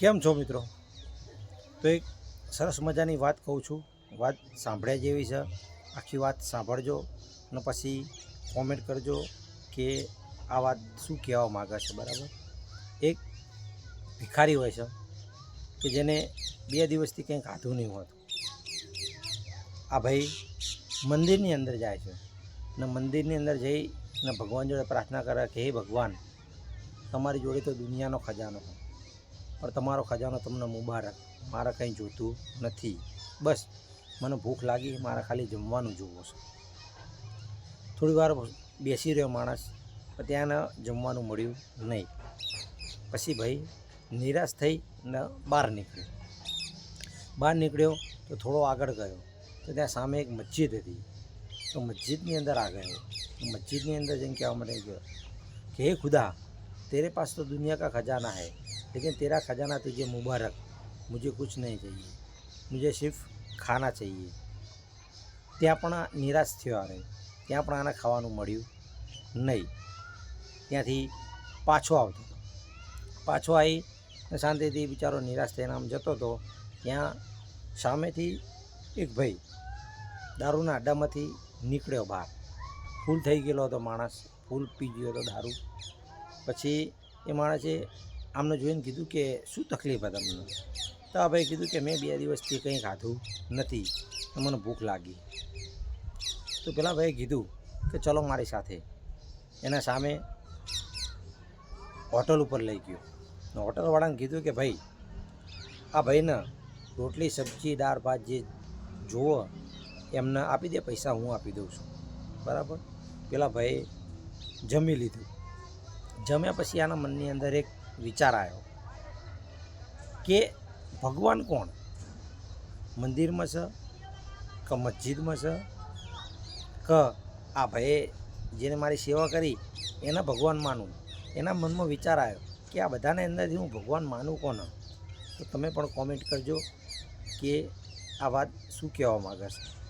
કેમ છો મિત્રો? તો એક સરસ મજાની વાત કહું છું. વાત સાંભળ્યા જેવી છે. આખી વાત સાંભળજો અને પછી કોમેન્ટ કરજો કે આ વાત શું કહેવા માગે છે, બરાબર? એક ભિખારી હોય છે કે જેને બે દિવસથી કંઈ ખાધું નહીં હોતું. આ ભાઈ મંદિરની અંદર જાય છે અને મંદિરની અંદર જઈ અને ભગવાન જોડે પ્રાર્થના કરે કે, હે ભગવાન, તમારી જોડે તો દુનિયાનો ખજાનો છે. પણ તમારો ખજાનો તમને મુબારક. મારે કંઈ જોતું નથી. બસ, મને ભૂખ લાગી, મારે ખાલી જમવાનું જોવું છે થોડી વાર બેસી રહ્યો માણસ ત્યાંને જમવાનું મળ્યું નહીં. પછી ભાઈ નિરાશ થઈ ને બહાર નીકળ્યો. બહાર નીકળ્યો તો થોડો આગળ ગયો. તો ત્યાં સામે એક મસ્જિદ હતી. તો મસ્જિદની અંદર આ ગયો. મસ્જિદની અંદર જેમ કહેવા માટે ગયો કે, હે ખુદા, તેરે પાસે તો દુનિયા કા ખજાના હૈ. लेकिन तेरा खजाना तुझे मुबारक मुझे कुछ नहीं चाहिए मुझे सिर्फ खाना चाहिए ત્યાં પણ આ નિરાશ થયો આ રહ્યો ત્યાં પણ આને ખાવાનું મળ્યું નહીં ત્યાંથી પાછો આવતો હતો પાછો આવી ને શાંતિથી બિચારો નિરાશ થઈને આમ જતો હતો ત્યાં સામેથી એક ભાઈ દારૂના અડ્ડામાંથી નીકળ્યો બહાર ફૂલ થઈ ગયેલો હતો માણસ ફૂલ પી ગયો હતો દારૂ પછી એ માણસે આમને જોઈને કીધું કે શું તકલીફ હતી તમને? તો આ ભાઈ કીધું કે મેં બે દિવસથી કંઈ ખાધું નથી, તો મને ભૂખ લાગી. તો પેલા ભાઈએ કીધું કે ચલો મારી સાથે. એના સામે હોટલ ઉપર લઈ ગયો. હોટલવાળાને કીધું કે ભાઈ, આ ભાઈને રોટલી, સબ્જી, દાળ, ભાત જે જુઓ, એમને આપી દે, પૈસા હું આપી દઉં છું. બરાબર? પેલા ભાઈએ જમી લીધું. જમ્યા પછી આના મનની અંદર એક વિચાર આવ્યો કે ભગવાન કોણ? મંદિરમાં છે કે મસ્જિદમાં છે? કે આ ભાઈએ જેને મારી સેવા કરી એના ભગવાન માનું? એના મનમાં વિચાર આવ્યો કે આ બધાને અંદરથી હું ભગવાન માનું કોણ? તો તમે પણ કોમેન્ટ કરજો કે આ વાત શું કહેવા માગે છે?